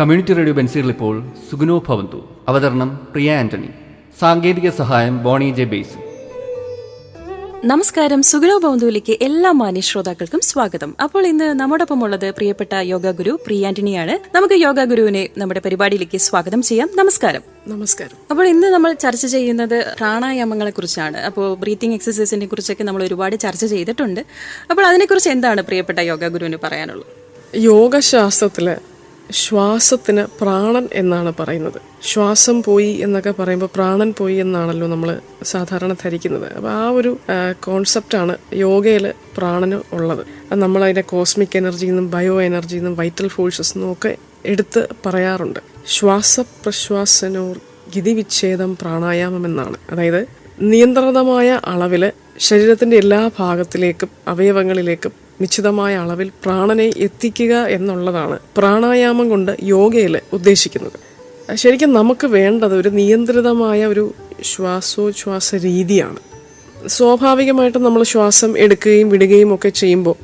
Community radio ബെൻസീറിൽ ഇപ്പോൾ സുഗുനോ ഭവന്തു. അവതരണം പ്രിയ ആന്റണി. സാങ്കേതിക സഹായം ബോണി ജെ ബേസ് നമസ്കാരം. സുഗുണോ ഭവന്തുവിലേക്ക് എല്ലാ മാന്യ ശ്രോതാക്കൾക്കും സ്വാഗതം. അപ്പോൾ ഇന്ന് നമ്മോടൊപ്പം ഉള്ളത് പ്രിയപ്പെട്ട യോഗ ഗുരു പ്രിയ ആന്റണിയാണ്. നമുക്ക് യോഗ ഗുരുവിനെ നമ്മുടെ പരിപാടിയിലേക്ക് സ്വാഗതം ചെയ്യാം. നമസ്കാരം. നമസ്കാരം. അപ്പോൾ ഇന്ന് നമ്മൾ ചർച്ച ചെയ്യുന്നത് പ്രാണായാമങ്ങളെ കുറിച്ചാണ്. അപ്പോൾ ബ്രീത്തിങ് എക്സസൈസിനെ കുറിച്ചൊക്കെ നമ്മൾ ഒരുപാട് ചർച്ച ചെയ്തിട്ടുണ്ട്. അപ്പോൾ അതിനെക്കുറിച്ച് എന്താണ് പ്രിയപ്പെട്ട യോഗ ഗുരുവിന് പറയാനുള്ളത്? യോഗശാസ്ത്രത്തിൽ ശ്വാസത്തിന് പ്രാണൻ എന്നാണ് പറയുന്നത്. ശ്വാസം പോയി എന്നൊക്കെ പറയുമ്പോൾ പ്രാണൻ പോയി എന്നാണല്ലോ നമ്മൾ സാധാരണ ധരിക്കുന്നത്. അപ്പോൾ ആ ഒരു കോൺസെപ്റ്റാണ് യോഗയിൽ പ്രാണന് ഉള്ളത്. നമ്മൾ അതിന്റെ കോസ്മിക് എനർജിയിൽ നിന്നും ബയോ എനർജിയിൽ നിന്നും വൈറ്റൽ ഫോഴ്സസ് എന്നും ഒക്കെ എടുത്ത് പറയാറുണ്ട്. ശ്വാസപ്രശ്വാസനോർ ഗതിവിച്ഛേദം പ്രാണായാമം എന്നാണ്. അതായത് നിയന്ത്രിതമായ അളവിൽ ശരീരത്തിന്റെ എല്ലാ ഭാഗത്തിലേക്കും അവയവങ്ങളിലേക്കും നിശ്ചിതമായ അളവിൽ പ്രാണനെ എത്തിക്കുക എന്നുള്ളതാണ് പ്രാണായാമം കൊണ്ട് യോഗയിൽ ഉദ്ദേശിക്കുന്നത്. ശരിക്കും നമുക്ക് വേണ്ടത് ഒരു നിയന്ത്രിതമായ ഒരു ശ്വാസോച്ഛ്വാസ രീതിയാണ്. സ്വാഭാവികമായിട്ടും നമ്മൾ ശ്വാസം എടുക്കുകയും വിടുകയും ഒക്കെ ചെയ്യുമ്പോൾ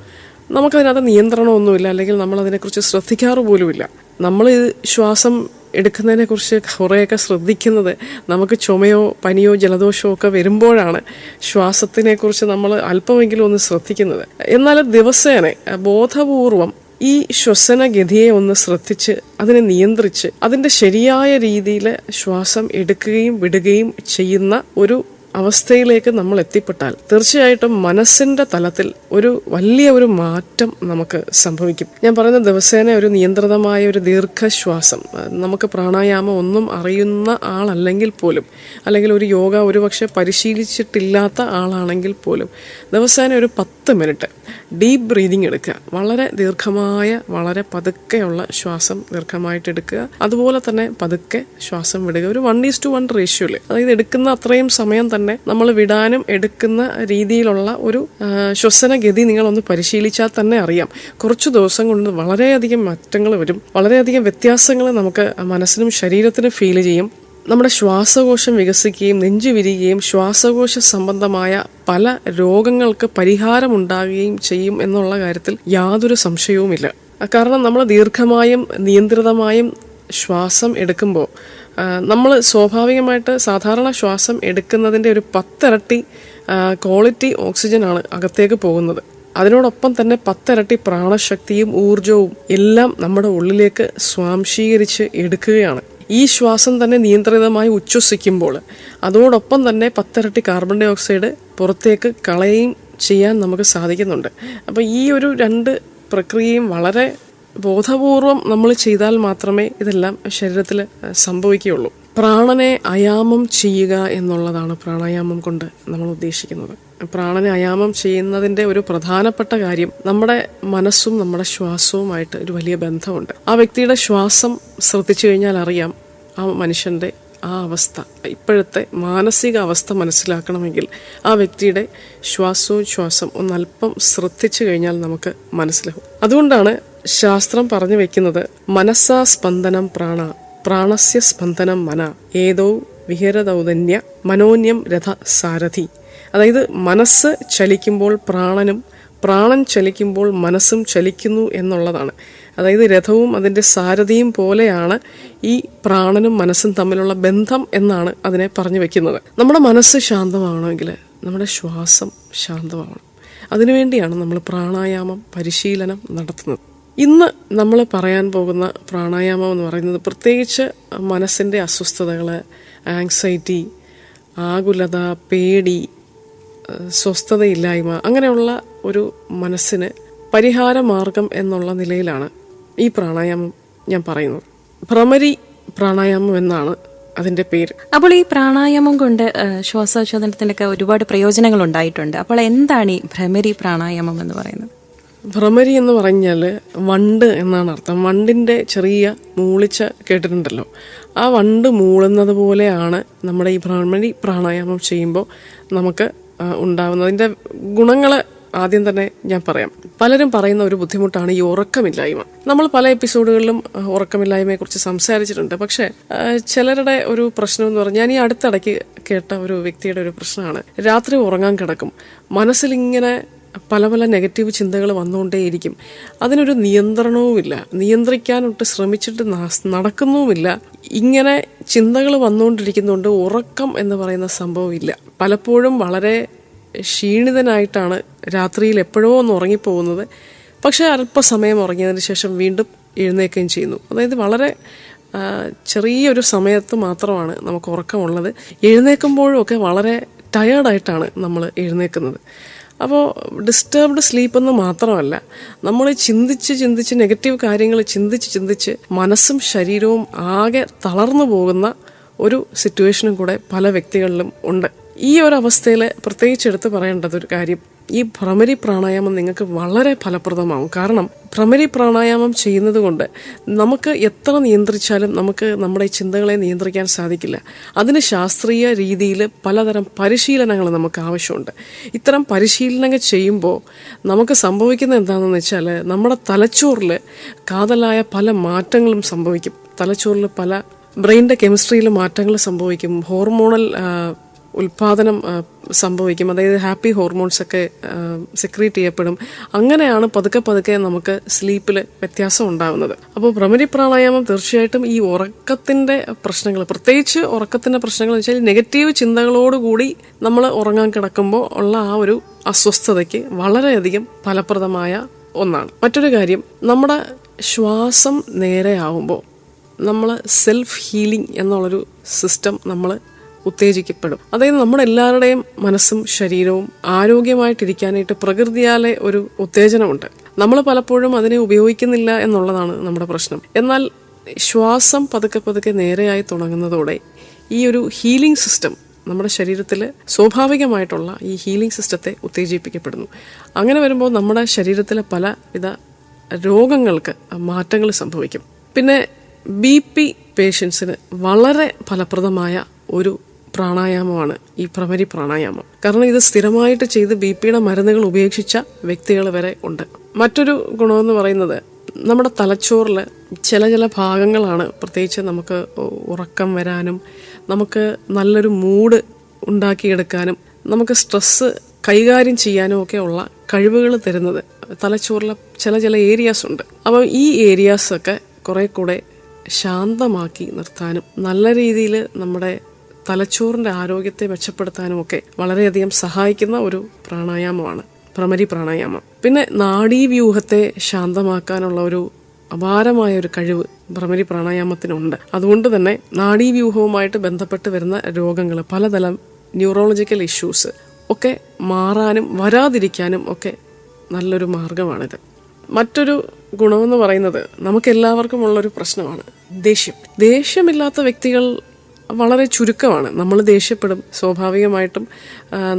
നമുക്കതിനകത്ത് നിയന്ത്രണമൊന്നുമില്ല അല്ലെങ്കിൽ നമ്മൾ അതിനെക്കുറിച്ച് ശ്രദ്ധിക്കാറ് പോലുമില്ല. നമ്മൾ ശ്വാസം എടുക്കുന്നതിനെക്കുറിച്ച് കുറേയൊക്കെ ശ്രദ്ധിക്കുന്നത് നമുക്ക് ചുമയോ പനിയോ ജലദോഷമോ ഒക്കെ വരുമ്പോഴാണ് ശ്വാസത്തിനെക്കുറിച്ച് നമ്മൾ അല്പമെങ്കിലും ഒന്ന് ശ്രദ്ധിക്കുന്നത്. എന്നാൽ ദിവസേന ബോധപൂർവം ഈ ശ്വസനഗതിയെ ഒന്ന് ശ്രദ്ധിച്ച് അതിനെ നിയന്ത്രിച്ച് അതിന്റെ ശരിയായ രീതിയിൽ ശ്വാസം എടുക്കുകയും വിടുകയും ചെയ്യുന്ന ഒരു അവസ്ഥയിലേക്ക് നമ്മൾ എത്തിപ്പെട്ടാൽ തീർച്ചയായിട്ടും മനസ്സിന്റെ തലത്തിൽ ഒരു വലിയ ഒരു മാറ്റം നമുക്ക് സംഭവിക്കും. ഞാൻ പറയുന്ന ദിവസേന ഒരു നിയന്ത്രിതമായ ഒരു ദീർഘശ്വാസം. നമുക്ക് പ്രാണായാമം ഒന്നും അറിയുന്ന ആളല്ലെങ്കിൽ പോലും അല്ലെങ്കിൽ ഒരു യോഗ ഒരുപക്ഷെ പരിശീലിച്ചിട്ടില്ലാത്ത ആളാണെങ്കിൽ പോലും ദിവസേന ഒരു പത്ത് മിനിറ്റ് ഡീപ്പ് ബ്രീതിങ് എടുക്കുക. വളരെ ദീർഘമായ വളരെ പതുക്കെയുള്ള ശ്വാസം ദീർഘമായിട്ട് എടുക്കുക. അതുപോലെ തന്നെ പതുക്കെ ശ്വാസം വിടുക. ഒരു വൺ ഈസ് ടു വൺ റേഷ്യോയിൽ അതായത് എടുക്കുന്ന അത്രയും സമയം തന്നെ നമ്മൾ വിടാനും എടുക്കുന്ന രീതിയിലുള്ള ഒരു ശ്വസനഗതി നിങ്ങളൊന്ന് പരിശീലിച്ചാൽ തന്നെ അറിയാം. കുറച്ച് ദിവസം കൊണ്ട് വളരെയധികം മാറ്റങ്ങൾ വരും. വളരെയധികം വ്യത്യാസങ്ങൾ നമുക്ക് മനസ്സിനും ശരീരത്തിനും ഫീൽ ചെയ്യും. നമ്മുടെ ശ്വാസകോശം വികസിക്കുകയും നെഞ്ചു വിരിയുകയും ശ്വാസകോശ സംബന്ധമായ പല രോഗങ്ങൾക്ക് പരിഹാരമുണ്ടാകുകയും ചെയ്യും എന്നുള്ള കാര്യത്തിൽ യാതൊരു സംശയവുമില്ല. കാരണം നമ്മൾ ദീർഘമായും നിയന്ത്രിതമായും ശ്വാസം എടുക്കുമ്പോൾ നമ്മൾ സ്വാഭാവികമായിട്ട് സാധാരണ ശ്വാസം എടുക്കുന്നതിന്റെ ഒരു പത്തിരട്ടി ക്വാളിറ്റി ഓക്സിജനാണ് അകത്തേക്ക് പോകുന്നത്. അതിനോടൊപ്പം തന്നെ പത്തിരട്ടി പ്രാണശക്തിയും ഊർജവും എല്ലാം നമ്മുടെ ഉള്ളിലേക്ക് സ്വാംശീകരിച്ച് എടുക്കുകയാണ്. ഈ ശ്വാസം തന്നെ നിയന്ത്രിതമായി ഉച്ഛ്വസിക്കുമ്പോൾ അതോടൊപ്പം തന്നെ പത്തിരട്ടി കാർബൺ ഡൈ ഓക്സൈഡ് പുറത്തേക്ക് കളയുകയും ചെയ്യാൻ നമുക്ക് സാധിക്കുന്നുണ്ട്. അപ്പോൾ ഈ ഒരു രണ്ട് പ്രക്രിയയും വളരെ ബോധപൂർവം നമ്മൾ ചെയ്താൽ മാത്രമേ ഇതെല്ലാം ശരീരത്തിൽ സംഭവിക്കുകയുള്ളൂ. പ്രാണനെ അയാമം ചെയ്യുക എന്നുള്ളതാണ് പ്രാണായാമം കൊണ്ട് നമ്മൾ ഉദ്ദേശിക്കുന്നത്. പ്രാണനെ അയാമം ചെയ്യുന്നതിന്റെ ഒരു പ്രധാനപ്പെട്ട കാര്യം നമ്മുടെ മനസ്സും നമ്മുടെ ശ്വാസവുമായിട്ട് ഒരു വലിയ ബന്ധമുണ്ട്. ആ വ്യക്തിയുടെ ശ്വാസം ശ്രദ്ധിച്ചു കഴിഞ്ഞാൽ അറിയാം ആ മനുഷ്യന്റെ ആ അവസ്ഥ ഇപ്പോഴത്തെ മാനസിക അവസ്ഥ മനസ്സിലാക്കണമെങ്കിൽ ആ വ്യക്തിയുടെ ശ്വാസോച്ഛ്വാസം ഒന്നല്പം ശ്രദ്ധിച്ചു കഴിഞ്ഞാൽ നമുക്ക് മനസ്സിലാവും. അതുകൊണ്ടാണ് ശാസ്ത്രം പറഞ്ഞു വെക്കുന്നത് മനസ്സാ സ്പന്ദനം പ്രാണ പ്രാണസ്യ സ്പന്ദനം മന ഏതോ വിഹരദൗതന്യ മനോന്യം രഥ സാരഥി. അതായത് മനസ്സ് ചലിക്കുമ്പോൾ പ്രാണനും പ്രാണൻ ചലിക്കുമ്പോൾ മനസ്സും ചലിക്കുന്നു എന്നുള്ളതാണ്. അതായത് രഥവും അതിന്റെ സാരഥിയും പോലെയാണ് ഈ പ്രാണനും മനസ്സും തമ്മിലുള്ള ബന്ധം എന്നാണ് അതിനെ പറഞ്ഞു വെക്കുന്നത്. നമ്മുടെ മനസ്സ് ശാന്തമാവണമെങ്കിൽ നമ്മുടെ ശ്വാസം ശാന്തമാവണം. അതിനുവേണ്ടിയാണ് നമ്മൾ പ്രാണായാമം പരിശീലനം നടത്തുന്നത്. ഇന്ന് നമ്മൾ പറയാൻ പോകുന്ന പ്രാണായാമം എന്ന് പറയുന്നത് പ്രത്യേകിച്ച് മനസ്സിന്റെ അസ്വസ്ഥതകൾ ആങ്സൈറ്റി ആകുലത പേടി സ്വസ്ഥതയില്ലായ്മ അങ്ങനെയുള്ള ഒരു മനസ്സിന് പരിഹാര മാർഗം എന്നുള്ള നിലയിലാണ് ഈ പ്രാണായാമം ഞാൻ പറയുന്നത്. ഭ്രമരി പ്രാണായാമം എന്നാണ് അതിന്റെ പേര്. അപ്പോൾ ഈ പ്രാണായാമം കൊണ്ട് ശ്വാസോച്ഛാദനത്തിനൊക്കെ ഒരുപാട് പ്രയോജനങ്ങൾ ഉണ്ടായിട്ടുണ്ട് അപ്പോൾ എന്താണ് ഈ ഭ്രമരി പ്രാണായാമം എന്ന് പറയുന്നത്? ഭ്രമരി എന്ന് പറഞ്ഞാൽ വണ്ട് എന്നാണ് അർത്ഥം. വണ്ടിന്റെ ചെറിയ മൂളിച്ച കേട്ടിട്ടുണ്ടല്ലോ. ആ വണ്ട് മൂളുന്നത് പോലെയാണ് നമ്മുടെ ഈ ഭ്രമരി പ്രാണായാമം ചെയ്യുമ്പോൾ നമുക്ക് ആ, ഉണ്ടാവുന്നത്. അതിന്റെ ഗുണങ്ങൾ ആദ്യം തന്നെ ഞാൻ പറയാം. പലരും പറയുന്ന ഒരു ബുദ്ധിമുട്ടാണ് ഈ ഉറക്കമില്ലായ്മ. നമ്മൾ പല എപ്പിസോഡുകളിലും ഉറക്കമില്ലായ്മയെക്കുറിച്ച് സംസാരിച്ചിട്ടുണ്ട്. പക്ഷേ ചിലരുടെ ഒരു പ്രശ്നം എന്ന് പറഞ്ഞാൽ ഞാൻ ഈ അടുത്തിടയ്ക്ക് കേട്ട ഒരു വ്യക്തിയുടെ ഒരു പ്രശ്നമാണ്. രാത്രി ഉറങ്ങാൻ കിടക്കും. മനസ്സിലിങ്ങനെ പല പല നെഗറ്റീവ് ചിന്തകൾ വന്നുകൊണ്ടേയിരിക്കും. അതിനൊരു നിയന്ത്രണവുമില്ല. നിയന്ത്രിക്കാനൊട്ട് ശ്രമിച്ചിട്ട് നടക്കുന്നുമില്ല. ഇങ്ങനെ ചിന്തകൾ വന്നുകൊണ്ടിരിക്കുന്നുണ്ട് ഉറക്കം എന്ന് പറയുന്ന സംഭവം ഇല്ല പലപ്പോഴും വളരെ ക്ഷീണിതനായിട്ടാണ് രാത്രിയിൽ എപ്പോഴോ ഒന്ന് ഉറങ്ങിപ്പോകുന്നത്. പക്ഷേ അല്പസമയം ഉറങ്ങിയതിന് ശേഷം വീണ്ടും എഴുന്നേൽക്കുകയും ചെയ്യുന്നു. അതായത് വളരെ ചെറിയൊരു സമയത്ത് മാത്രമാണ് നമുക്ക് ഉറക്കമുള്ളത്. എഴുന്നേൽക്കുമ്പോഴും ഒക്കെ വളരെ ടയേർഡായിട്ടാണ് നമ്മൾ എഴുന്നേൽക്കുന്നത്. അപ്പോൾ ഡിസ്റ്റർബ്ഡ് സ്ലീപ്പ് എന്ന് മാത്രമല്ല നമ്മൾ ചിന്തിച്ച് ചിന്തിച്ച് നെഗറ്റീവ് കാര്യങ്ങൾ ചിന്തിച്ച് ചിന്തിച്ച് മനസ്സും ശരീരവും ആകെ തളർന്നു പോകുന്ന ഒരു സിറ്റുവേഷനും കൂടെ പല വ്യക്തികളിലും ഉണ്ട്. ഈ ഒരു അവസ്ഥയിൽ പ്രത്യേകിച്ച് എടുത്ത് പറയേണ്ടത് ഒരു കാര്യം ഈ ഭ്രമരി പ്രാണായാമം നിങ്ങൾക്ക് വളരെ ഫലപ്രദമാവും. കാരണം ഭ്രമരി പ്രാണായാമം ചെയ്യുന്നത് കൊണ്ട് നമുക്ക് എത്ര നിയന്ത്രിച്ചാലും നമുക്ക് നമ്മുടെ ചിന്തകളെ നിയന്ത്രിക്കാൻ സാധിക്കില്ല. അതിന് ശാസ്ത്രീയ രീതിയിൽ പലതരം പരിശീലനങ്ങൾ നമുക്ക് ആവശ്യമുണ്ട്. ഇത്തരം പരിശീലനങ്ങൾ ചെയ്യുമ്പോൾ നമുക്ക് സംഭവിക്കുന്നത് എന്താണെന്ന് വെച്ചാൽ നമ്മുടെ തലച്ചോറിൽ കാതലായ പല മാറ്റങ്ങളും സംഭവിക്കും. തലച്ചോറിൽ പല ബ്രെയിനിന്റെ കെമിസ്ട്രിയിൽ മാറ്റങ്ങൾ സംഭവിക്കും. ഹോർമോണൽ ഉൽപാദനം സംഭവിക്കും. അതായത് ഹാപ്പി ഹോർമോൺസ് ഒക്കെ സെക്രീറ്റ് ചെയ്യപ്പെടും. അങ്ങനെയാണ് പതുക്കെ പതുക്കെ നമുക്ക് സ്ലീപ്പിൽ വ്യത്യാസം ഉണ്ടാകുന്നത് അപ്പോൾ ഭ്രമരി പ്രാണായാമം തീർച്ചയായിട്ടും ഈ ഉറക്കത്തിന്റെ പ്രശ്നങ്ങൾ പ്രത്യേകിച്ച് ഉറക്കത്തിന്റെ പ്രശ്നങ്ങൾ എന്ന് വെച്ചാൽ നെഗറ്റീവ് ചിന്തകളോടുകൂടി നമ്മൾ ഉറങ്ങാൻ കിടക്കുമ്പോൾ ഉള്ള ആ ഒരു അസ്വസ്ഥതയ്ക്ക് വളരെയധികം ഫലപ്രദമായ ഒന്നാണ്. മറ്റൊരു കാര്യം നമ്മുടെ ശ്വാസം നേരെയാവുമ്പോൾ നമ്മൾ സെൽഫ് ഹീലിംഗ് എന്നുള്ളൊരു സിസ്റ്റം നമ്മൾ ഉത്തേജിക്കപ്പെടും. അതായത് നമ്മുടെ എല്ലാവരുടെയും മനസ്സും ശരീരവും ആരോഗ്യമായിട്ടിരിക്കാനായിട്ട് പ്രകൃതിയാലെ ഒരു ഉത്തേജനമുണ്ട്. നമ്മൾ പലപ്പോഴും അതിനെ ഉപയോഗിക്കുന്നില്ല എന്നുള്ളതാണ് നമ്മുടെ പ്രശ്നം. എന്നാൽ ശ്വാസം പതുക്കെ പതുക്കെ നേരെയായി തുടങ്ങുന്നതോടെ ഈ ഒരു ഹീലിംഗ് സിസ്റ്റം നമ്മുടെ ശരീരത്തിൽ സ്വാഭാവികമായിട്ടുള്ള ഈ ഹീലിംഗ് സിസ്റ്റത്തെ ഉത്തേജിപ്പിക്കപ്പെടുന്നു. അങ്ങനെ വരുമ്പോൾ നമ്മുടെ ശരീരത്തിലെ പലവിധ രോഗങ്ങൾക്ക് മാറ്റങ്ങൾ സംഭവിക്കും. പിന്നെ ബി പി പേഷ്യൻസിന് വളരെ ഫലപ്രദമായ ഒരു പ്രാണായാമമാണ് ഈ പ്രമരി പ്രാണായാമം. കാരണം ഇത് സ്ഥിരമായിട്ട് ചെയ്ത് ബി പിയുടെ മരുന്നുകൾ ഉപേക്ഷിച്ച വ്യക്തികൾ വരെ ഉണ്ട്. മറ്റൊരു ഗുണമെന്ന് പറയുന്നത് നമ്മുടെ തലച്ചോറിൽ ചില ചില ഭാഗങ്ങളാണ് പ്രത്യേകിച്ച് നമുക്ക് ഉറക്കം വരാനും നമുക്ക് നല്ലൊരു മൂഡ് ഉണ്ടാക്കിയെടുക്കാനും നമുക്ക് സ്ട്രെസ്സ് കൈകാര്യം ചെയ്യാനും ഒക്കെ ഉള്ള കഴിവുകൾ തരുന്നത് തലച്ചോറിലെ ചില ചില ഏരിയാസ് ഉണ്ട്. അപ്പം ഈ ഏരിയാസൊക്കെ കുറെ കൂടെ ശാന്തമാക്കി നിർത്താനും നല്ല രീതിയിൽ നമ്മുടെ തലച്ചോറിന്റെ ആരോഗ്യത്തെ മെച്ചപ്പെടുത്താനും ഒക്കെ വളരെയധികം സഹായിക്കുന്ന ഒരു പ്രാണായാമമാണ്. ഭ്രമരി പ്രാണായാമം. പിന്നെ നാഡീവ്യൂഹത്തെ ശാന്തമാക്കാനുള്ള ഒരു അപാരമായ ഒരു കഴിവ് ഭ്രമരി പ്രാണായാമത്തിനുണ്ട്. അതുകൊണ്ട് തന്നെ നാഡീവ്യൂഹവുമായിട്ട് ബന്ധപ്പെട്ട് വരുന്ന രോഗങ്ങൾ പലതരം ന്യൂറോളജിക്കൽ ഇഷ്യൂസ് ഒക്കെ മാറാനും വരാതിരിക്കാനും ഒക്കെ നല്ലൊരു മാർഗമാണിത്. മറ്റൊരു ഗുണമെന്ന് പറയുന്നത് നമുക്ക് എല്ലാവർക്കും ഉള്ളൊരു പ്രശ്നമാണ് ദേഷ്യം. ദേഷ്യമില്ലാത്ത വ്യക്തികൾ വളരെ ചുരുക്കമാണ്. നമ്മൾ ദേഷ്യപ്പെടും. സ്വാഭാവികമായിട്ടും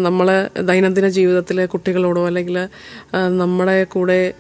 നമ്മൾ ദൈനംദിന ജീവിതത്തിലെ കുട്ടികളോടോ അല്ലെങ്കിൽ നമ്മുടെ കൂടെ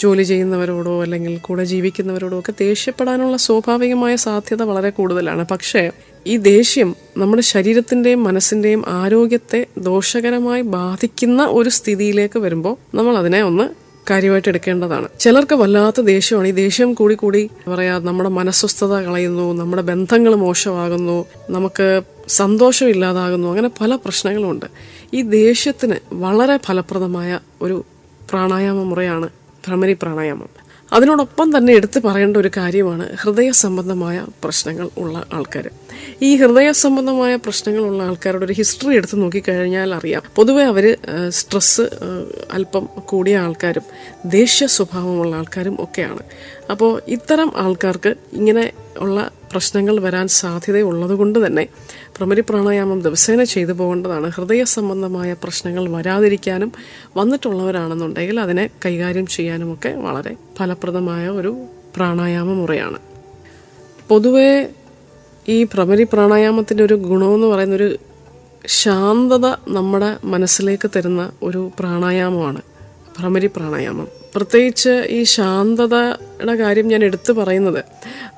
ജോലി ചെയ്യുന്നവരോടോ അല്ലെങ്കിൽ കൂടെ ജീവിക്കുന്നവരോടോ ഒക്കെ ദേഷ്യപ്പെടാനുള്ള സ്വാഭാവികമായ സാധ്യത വളരെ കൂടുതലാണ്. പക്ഷേ ഈ ദേഷ്യം നമ്മുടെ ശരീരത്തിന്റെയും മനസ്സിന്റെയും ആരോഗ്യത്തെ ദോഷകരമായി ബാധിക്കുന്ന ഒരു സ്ഥിതിയിലേക്ക് വരുമ്പോൾ നമ്മൾ അതിനെ ഒന്ന് കാര്യമായിട്ട് എടുക്കേണ്ടതാണ്. ചിലർക്ക് വല്ലാത്ത ദേഷ്യമാണ്. ഈ ദേഷ്യം കൂടി കൂടി പറയാ നമ്മുടെ മനസ്വസ്ഥത കളയുന്നു നമ്മുടെ ബന്ധങ്ങൾ മോശമാകുന്നു നമുക്ക് സന്തോഷം ഇല്ലാതാകുന്നു അങ്ങനെ പല പ്രശ്നങ്ങളുമുണ്ട്. ഈ ദേഷ്യത്തിന് വളരെ ഫലപ്രദമായ ഒരു പ്രാണായാമ മുറയാണ് ഭ്രമരി പ്രാണായാമം. അതിനോടൊപ്പം തന്നെ എടുത്തു പറയേണ്ട ഒരു കാര്യമാണ് ഹൃദയ സംബന്ധമായ പ്രശ്നങ്ങൾ ഉള്ള ആൾക്കാർ ഈ ഹൃദയ സംബന്ധമായ പ്രശ്നങ്ങളുള്ള ആൾക്കാരുടെ ഒരു ഹിസ്റ്ററി എടുത്ത് നോക്കിക്കഴിഞ്ഞാൽ അറിയാം. പൊതുവെ അവർ സ്ട്രെസ്സ് അല്പം കൂടിയ ആൾക്കാരും ദേഷ്യ സ്വഭാവമുള്ള ആൾക്കാരും ഒക്കെയാണ്. അപ്പോൾ ഇത്തരം ആൾക്കാർക്ക് ഇങ്ങനെ ഉള്ള പ്രശ്നങ്ങൾ വരാൻ സാധ്യതയുള്ളത് കൊണ്ട് തന്നെ പ്രമരി പ്രാണായാമം ദിവസേന ചെയ്തു പോകേണ്ടതാണ്. ഹൃദയ സംബന്ധമായ പ്രശ്നങ്ങൾ വരാതിരിക്കാനും വന്നിട്ടുള്ളവരാണെന്നുണ്ടെങ്കിൽ അതിനെ കൈകാര്യം ചെയ്യാനുമൊക്കെ വളരെ ഫലപ്രദമായ ഒരു പ്രാണായാമ മുറയാണ്. പൊതുവേ ഈ പ്രമരി പ്രാണായാമത്തിന്റെ ഒരു ഗുണമെന്ന് പറയുന്നൊരു ശാന്തത നമ്മുടെ മനസ്സിലേക്ക് തരുന്ന ഒരു പ്രാണായാമമാണ്. ഭ്രമരി പ്രാണായാമം. പ്രത്യേകിച്ച് ഈ ശാന്തതയുടെ കാര്യം ഞാൻ എടുത്തു പറയുന്നത്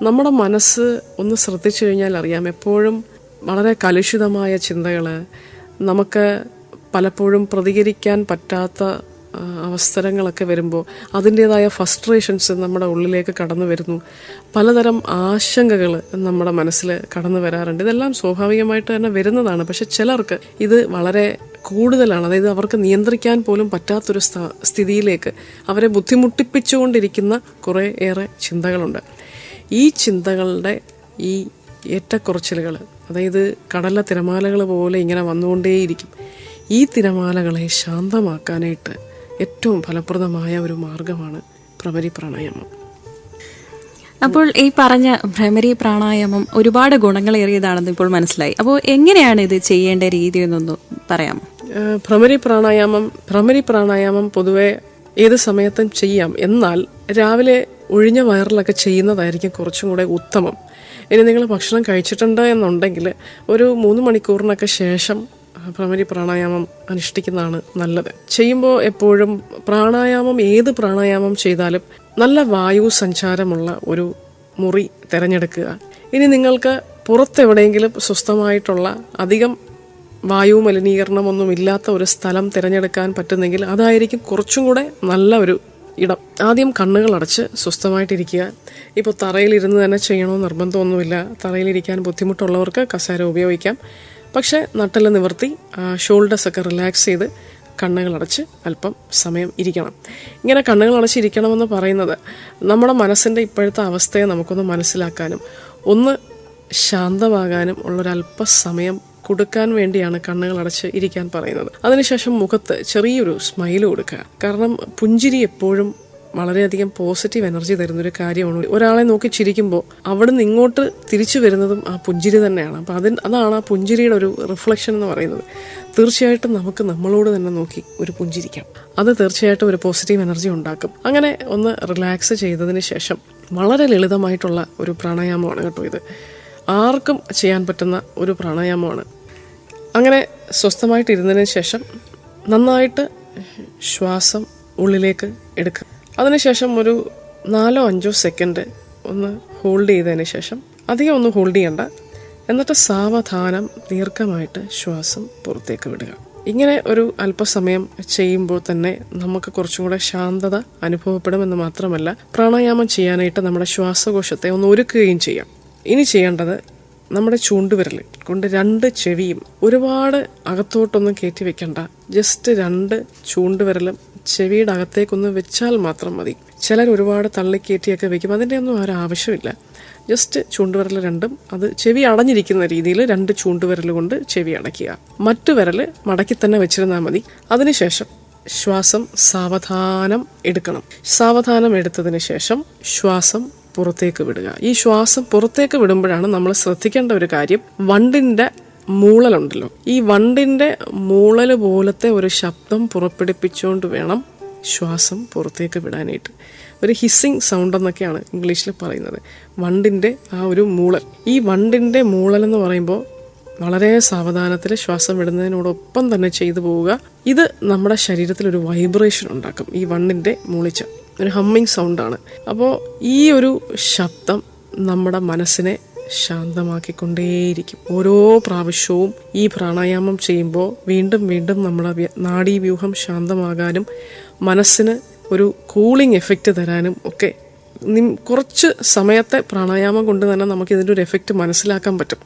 നമ്മുടെ മനസ്സ് ഒന്ന് ശ്രദ്ധിച്ചു കഴിഞ്ഞാൽ അറിയാം എപ്പോഴും വളരെ കലുഷിതമായ ചിന്തകൾ നമുക്ക് പലപ്പോഴും പ്രതികരിക്കാൻ പറ്റാത്ത അവസരങ്ങളൊക്കെ വരുമ്പോൾ അതിന്റേതായ ഫസ്ട്രേഷൻസ് നമ്മുടെ ഉള്ളിലേക്ക് കടന്നു വരുന്നു. പലതരം ആശങ്കകൾ നമ്മുടെ മനസ്സിൽ കടന്നു വരാറുണ്ട്. ഇതെല്ലാം സ്വാഭാവികമായിട്ട് തന്നെ വരുന്നതാണ്. പക്ഷെ ചിലർക്ക് ഇത് വളരെ കൂടുതലാണ്. അതായത് അവർക്ക് നിയന്ത്രിക്കാൻ പോലും പറ്റാത്തൊരു സ്ഥ- സ്ഥിതിയിലേക്ക് അവരെ ബുദ്ധിമുട്ടിപ്പിച്ചുകൊണ്ടിരിക്കുന്ന കുറേ ഏറെ ചിന്തകളുണ്ട്. ഈ ചിന്തകളുടെ ഈ ഏറ്റക്കുറച്ചിലുകൾ അതായത് കടല തിരമാലകൾ പോലെ ഇങ്ങനെ വന്നുകൊണ്ടേയിരിക്കും. ഈ തിരമാലകളെ ശാന്തമാക്കാനായിട്ട് ഏറ്റവും ഫലപ്രദമായ ഒരു മാർഗമാണ് പ്രവരി പ്രാണായാമം. അപ്പോൾ ഈ പറഞ്ഞ ഭ്രമരി പ്രാണായാമം ഒരുപാട് ഗുണങ്ങളേറിയതാണെന്ന് ഇപ്പോൾ മനസ്സിലായി. അപ്പോൾ എങ്ങനെയാണ് ഇത് ചെയ്യേണ്ട രീതി എന്നൊന്ന് പറയാമോ? ഭ്രമരി പ്രാണായാമം ഭ്രമരി പ്രാണായാമം പൊതുവെ ഏത് സമയത്തും ചെയ്യാം. എന്നാൽ രാവിലെ ഒഴിഞ്ഞ വയറിലൊക്കെ ചെയ്യുന്നതായിരിക്കും കുറച്ചും കൂടെ ഉത്തമം. ഇനി നിങ്ങൾ ഭക്ഷണം കഴിച്ചിട്ടുണ്ട് എന്നുണ്ടെങ്കിൽ ഒരു മൂന്ന് മണിക്കൂറിനൊക്കെ ശേഷം ഭ്രമരി പ്രാണായാമം അനുഷ്ഠിക്കുന്നതാണ് നല്ലത്. ചെയ്യുമ്പോൾ എപ്പോഴും പ്രാണായാമം ഏത് പ്രാണായാമം ചെയ്താലും നല്ല വായു സഞ്ചാരമുള്ള ഒരു മുറി തിരഞ്ഞെടുക്കുക. ഇനി നിങ്ങൾക്ക് പുറത്തെവിടെയെങ്കിലും സ്വസ്ഥമായിട്ടുള്ള അധികം വായു മലിനീകരണമൊന്നും ഇല്ലാത്ത ഒരു സ്ഥലം തിരഞ്ഞെടുക്കാൻ പറ്റുന്നെങ്കിൽ അതായിരിക്കും കുറച്ചും കൂടെ നല്ല ഒരു ഇടം. ആദ്യം കണ്ണുകൾ അടച്ച് സ്വസ്ഥമായിട്ടിരിക്കുക. ഇപ്പോൾ തറയിലിരുന്ന് തന്നെ ചെയ്യണമെന്ന് നിർബന്ധമൊന്നുമില്ല. തറയിലിരിക്കാൻ ബുദ്ധിമുട്ടുള്ളവർക്ക് കസേര ഉപയോഗിക്കാം. പക്ഷേ നട്ടൽ നിവർത്തി ഷോൾഡേഴ്സ് ഒക്കെ റിലാക്സ് ചെയ്ത് കണ്ണുകൾ അടച്ച് അല്പം സമയം ഇരിക്കണം. ഇങ്ങനെ കണ്ണുകൾ അടച്ചിരിക്കണമെന്ന് പറയുന്നത് നമ്മുടെ മനസ്സിന്റെ ഇപ്പോഴത്തെ അവസ്ഥയെ നമുക്കൊന്ന് മനസ്സിലാക്കാനും ഒന്ന് ശാന്തമാകാനും ഉള്ളൊരല്പസമയം കൊടുക്കാൻ വേണ്ടിയാണ് കണ്ണുകൾ അടച്ച് ഇരിക്കാൻ പറയുന്നത്. അതിനുശേഷം മുഖത്ത് ചെറിയൊരു സ്മൈൽ കൊടുക്കുക. കാരണം പുഞ്ചിരി എപ്പോഴും വളരെയധികം പോസിറ്റീവ് എനർജി തരുന്നൊരു കാര്യമാണ്. ഒരാളെ നോക്കി ചിരിക്കുമ്പോൾ അവിടെ നിന്ന് ഇങ്ങോട്ട് തിരിച്ചു വരുന്നതും ആ പുഞ്ചിരി തന്നെയാണ്. അപ്പം അതിന് അതാണ് ആ പുഞ്ചിരിയുടെ ഒരു റിഫ്ലക്ഷൻ എന്ന് പറയുന്നത്. തീർച്ചയായിട്ടും നമുക്ക് നമ്മളോട് തന്നെ നോക്കി ഒരു പുഞ്ചിരിക്കാം. അത് തീർച്ചയായിട്ടും ഒരു പോസിറ്റീവ് എനർജി ഉണ്ടാക്കും. അങ്ങനെ ഒന്ന് റിലാക്സ് ചെയ്തതിന് ശേഷം വളരെ ലളിതമായിട്ടുള്ള ഒരു പ്രാണായാമമാണ് കേട്ടോ ഇത്. ആർക്കും ചെയ്യാൻ പറ്റുന്ന ഒരു പ്രാണായാമമാണ്. അങ്ങനെ സ്വസ്ഥമായിട്ടിരുന്നതിന് ശേഷം നന്നായിട്ട് ശ്വാസം ഉള്ളിലേക്ക് എടുക്കുക. അതിനുശേഷം ഒരു നാലോ അഞ്ചോ സെക്കൻഡ് ഒന്ന് ഹോൾഡ് ചെയ്തതിന് ശേഷം അധികം ഒന്ന് ഹോൾഡ് ചെയ്യണ്ട. എന്നിട്ട് സാവധാനം ദീർഘമായിട്ട് ശ്വാസം പുറത്തേക്ക് വിടുക. ഇങ്ങനെ ഒരു അല്പസമയം ചെയ്യുമ്പോൾ തന്നെ നമുക്ക് കുറച്ചും കൂടെ ശാന്തത അനുഭവപ്പെടുമെന്ന് മാത്രമല്ല പ്രാണായാമം ചെയ്യാനായിട്ട് നമ്മുടെ ശ്വാസകോശത്തെ ഒന്ന് ഒരുക്കുകയും ചെയ്യാം. ഇനി ചെയ്യേണ്ടത് നമ്മുടെ ചൂണ്ടുവിരൽ കൊണ്ട് രണ്ട് ചെവിയും ഒരുപാട് അകത്തോട്ടൊന്നും കയറ്റി വെക്കണ്ട. ജസ്റ്റ് രണ്ട് ചൂണ്ടുവിരലും ചെവിയുടെ അകത്തേക്കൊന്ന് വെച്ചാൽ മാത്രം മതി. ചിലർ ഒരുപാട് തള്ളിക്കയറ്റിയൊക്കെ വെക്കും. അതിന്റെ ഒന്നും ഒരു ആവശ്യമില്ല. ജസ്റ്റ് ചൂണ്ടുവിരൽ രണ്ടും അത് ചെവി അടഞ്ഞിരിക്കുന്ന രീതിയിൽ രണ്ട് ചൂണ്ടുവിരൽ കൊണ്ട് ചെവി അടയ്ക്കുക. മറ്റു വിരൽ മടക്കി തന്നെ വെച്ചിരുന്നാൽ മതി. അതിനുശേഷം ശ്വാസം സാവധാനം എടുക്കണം. സാവധാനം എടുത്തതിന് ശേഷം ശ്വാസം പുറത്തേക്ക് വിടുക. ഈ ശ്വാസം പുറത്തേക്ക് വിടുമ്പോഴാണ് നമ്മൾ ശ്രദ്ധിക്കേണ്ട ഒരു കാര്യം. വണ്ടിന്റെ മൂളലുണ്ടല്ലോ. ഈ വണ്ടിന്റെ മൂളൽ പോലത്തെ ഒരു ശബ്ദം പുറപ്പെടുപ്പിച്ചുകൊണ്ട് വേണം ശ്വാസം പുറത്തേക്ക് വിടാനായിട്ട്. ഒരു ഹിസ്സിങ് സൗണ്ട് എന്നൊക്കെയാണ് ഇംഗ്ലീഷിൽ പറയുന്നത്. വണ്ടിന്റെ ആ ഒരു മൂളൽ. ഈ വണ്ടിന്റെ മൂളൽ എന്ന് പറയുമ്പോൾ വളരെ സാവധാനത്തിൽ ശ്വാസം വിടുന്നതിനോടൊപ്പം തന്നെ ചെയ്തു പോവുക. ഇത് നമ്മുടെ ശരീരത്തിൽ ഒരു വൈബ്രേഷൻ ഉണ്ടാക്കും ഈ വണ്ണിന്റെ മൂളിച്ച. ഒരു ഹമ്മിങ് സൗണ്ടാണ്. അപ്പോൾ ഈ ഒരു ശബ്ദം നമ്മുടെ മനസ്സിനെ ശാന്തമാക്കിക്കൊണ്ടേയിരിക്കും. ഓരോ പ്രാവശ്യവും ഈ പ്രാണായാമം ചെയ്യുമ്പോൾ വീണ്ടും വീണ്ടും നമ്മുടെ വ്യ- നാഡീവ്യൂഹം ശാന്തമാകാനും മനസ്സിന് ഒരു കൂളിംഗ് എഫക്റ്റ് തരാനും ഒക്കെ കുറച്ച് സമയത്തെ പ്രാണായാമം കൊണ്ട് തന്നെ നമുക്ക് ഇതിന്റെ ഒരു എഫക്റ്റ് മനസ്സിലാക്കാൻ പറ്റും.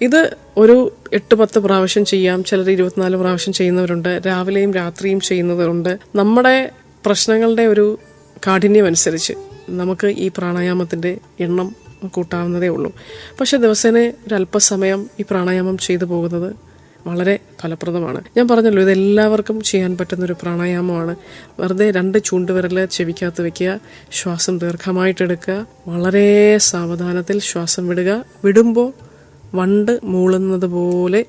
ഇത് ഒരു എട്ട് പത്ത് പ്രാവശ്യം ചെയ്യാം ചിലർ ഇരുപത്തിനാല് പ്രാവശ്യം ചെയ്യുന്നവരുണ്ട് രാവിലെയും രാത്രിയും ചെയ്യുന്നവരുണ്ട്. നമ്മുടെ പ്രശ്നങ്ങളുടെ ഒരു കാഠിന്യം അനുസരിച്ച് നമുക്ക് ഈ പ്രാണായാമത്തിന്റെ എണ്ണം കൂട്ടാവുന്നതേ ഉള്ളൂ. പക്ഷെ ദിവസേന ഒരല്പസമയം ഈ പ്രാണായാമം ചെയ്തു പോകുന്നത് വളരെ ഫലപ്രദമാണ്. ഞാൻ പറഞ്ഞല്ലോ ഇതെല്ലാവർക്കും ചെയ്യാൻ പറ്റുന്ന ഒരു പ്രാണായാമമാണ്. വെറുതെ രണ്ട് ചൂണ്ടുവിരൽ ചെവിക്കകത്ത് വെക്കുക ശ്വാസം ദീർഘമായിട്ടെടുക്കുക വളരെ സാവധാനത്തിൽ ശ്വാസം വിടുക. വിടുമ്പോൾ വണ്ട് മൂളുന്നത് പോലെ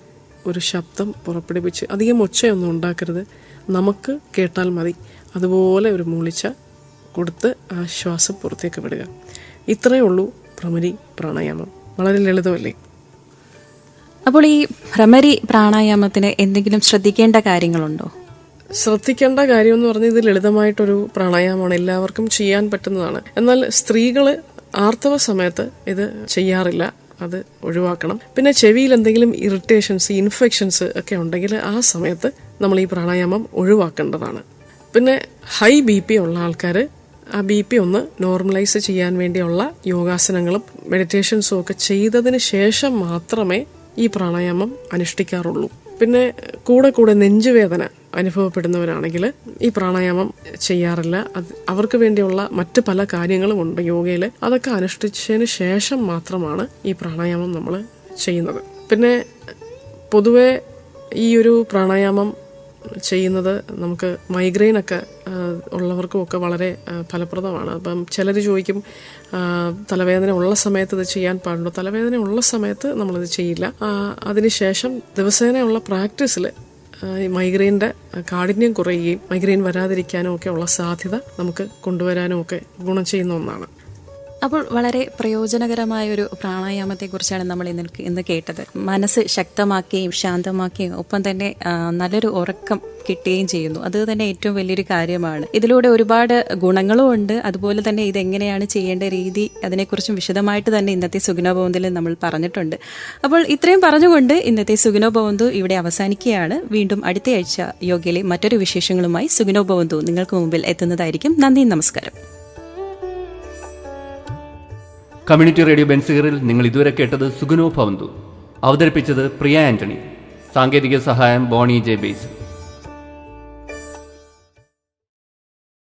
ഒരു ശബ്ദം പുറപ്പെടുവിച്ച് അധികം ഒച്ചയൊന്നും ഉണ്ടാക്കരുത്. നമുക്ക് കേട്ടാൽ മതി. അതുപോലെ ഒരു മൂളിച്ച കൊടുത്ത് ആ ശ്വാസം പുറത്തേക്ക് വിടുക. ഇത്രയേ ഉള്ളൂ. ഭ്രമരി പ്രാണായാമം. വളരെ ലളിതമല്ലേ? അപ്പോൾ ഈ ഭ്രമരി പ്രാണായാമത്തിന് എന്തെങ്കിലും ശ്രദ്ധിക്കേണ്ട കാര്യങ്ങളുണ്ടോ? ശ്രദ്ധിക്കേണ്ട കാര്യം എന്ന് പറഞ്ഞാൽ ഇത് ലളിതമായിട്ടൊരു പ്രാണായാമമാണ്. എല്ലാവർക്കും ചെയ്യാൻ പറ്റുന്നതാണ്. എന്നാൽ സ്ത്രീകൾ ആർത്തവ സമയത്ത് ഇത് ചെയ്യാറില്ല. അത് ഒഴിവാക്കണം. പിന്നെ ചെവിയിൽ എന്തെങ്കിലും ഇറിറ്റേഷൻസ് ഇൻഫെക്ഷൻസ് ഒക്കെ ഉണ്ടെങ്കിൽ ആ സമയത്ത് നമ്മൾ ഈ പ്രാണായാമം ഒഴിവാക്കേണ്ടതാണ്. പിന്നെ ഹൈ ബി പി ഉള്ള ആൾക്കാർ ആ ബി പി ഒന്ന് നോർമലൈസ് ചെയ്യാൻ വേണ്ടിയുള്ള യോഗാസനങ്ങളും മെഡിറ്റേഷൻസും ഒക്കെ ചെയ്തതിന് ശേഷം മാത്രമേ ഈ പ്രാണായാമം അനുഷ്ഠിക്കാറുള്ളൂ. പിന്നെ കൂടെ കൂടെ നെഞ്ചുവേദന അനുഭവപ്പെടുന്നവരാണെങ്കിൽ ഈ പ്രാണായാമം ചെയ്യാറില്ല. അത് അവർക്ക് വേണ്ടിയുള്ള മറ്റ് പല കാര്യങ്ങളും ഉണ്ട് യോഗയിൽ അതൊക്കെ അനുഷ്ഠിച്ചതിന് ശേഷം മാത്രമാണ് ഈ പ്രാണായാമം നമ്മൾ ചെയ്യുന്നത്. പിന്നെ പൊതുവെ ഈ ഒരു പ്രാണായാമം ചെയ്യുന്നത് നമുക്ക് മൈഗ്രെയിനൊക്കെ ഉള്ളവർക്കും ഒക്കെ വളരെ ഫലപ്രദമാണ്. അപ്പം ചിലർ ചോദിക്കും തലവേദന ഉള്ള സമയത്ത് ഇത് ചെയ്യാൻ പാടുള്ളൂ തലവേദന ഉള്ള സമയത്ത് നമ്മളിത് ചെയ്യില്ല. അതിനുശേഷം ദിവസേനയുള്ള പ്രാക്ടീസിൽ മൈഗ്രെയിന്റെ കാഠിന്യം കുറയുകയും മൈഗ്രെയിൻ വരാതിരിക്കാനും ഒക്കെ ഉള്ള സാധ്യത നമുക്ക് കൊണ്ടുവരാനും ഒക്കെ ഗുണം ചെയ്യുന്ന ഒന്നാണ്. അപ്പോൾ വളരെ പ്രയോജനകരമായ ഒരു പ്രാണായാമത്തെക്കുറിച്ചാണ് നമ്മൾ ഇന്ന് ഇന്ന് കേട്ടത്. മനസ്സ് ശക്തമാക്കുകയും ശാന്തമാക്കുകയും ഒപ്പം തന്നെ നല്ലൊരു ഉറക്കം കിട്ടുകയും ചെയ്യുന്നു. അത് തന്നെ ഏറ്റവും വലിയൊരു കാര്യമാണ്. ഇതിലൂടെ ഒരുപാട് ഗുണങ്ങളും ഉണ്ട്. അതുപോലെ തന്നെ ഇതെങ്ങനെയാണ് ചെയ്യേണ്ട രീതി അതിനെക്കുറിച്ചും വിശദമായിട്ട് തന്നെ ഇന്നത്തെ സുഗുണഭവന്തിൽ നമ്മൾ പറഞ്ഞിട്ടുണ്ട്. അപ്പോൾ ഇത്രയും പറഞ്ഞുകൊണ്ട് ഇന്നത്തെ സുഗുണഭവന്തു ഇവിടെ അവസാനിക്കുകയാണ്. വീണ്ടും അടുത്തയാഴ്ച യോഗയിലെ മറ്റൊരു വിശേഷങ്ങളുമായി സുഗുണഭവന്തു നിങ്ങൾക്ക് മുമ്പിൽ എത്തുന്നതായിരിക്കും. നന്ദി നമസ്കാരം. കമ്മ്യൂണിറ്റി റേഡിയോ ബെൻസിഗറിൽ നിങ്ങൾ ഇതുവരെ കേട്ടത് സുഗുനോ ഭവന്തു. അവതരിപ്പിച്ചത് പ്രിയ ആന്റണി. സാങ്കേതിക സഹായം ബോണി ജെ ബേസ്.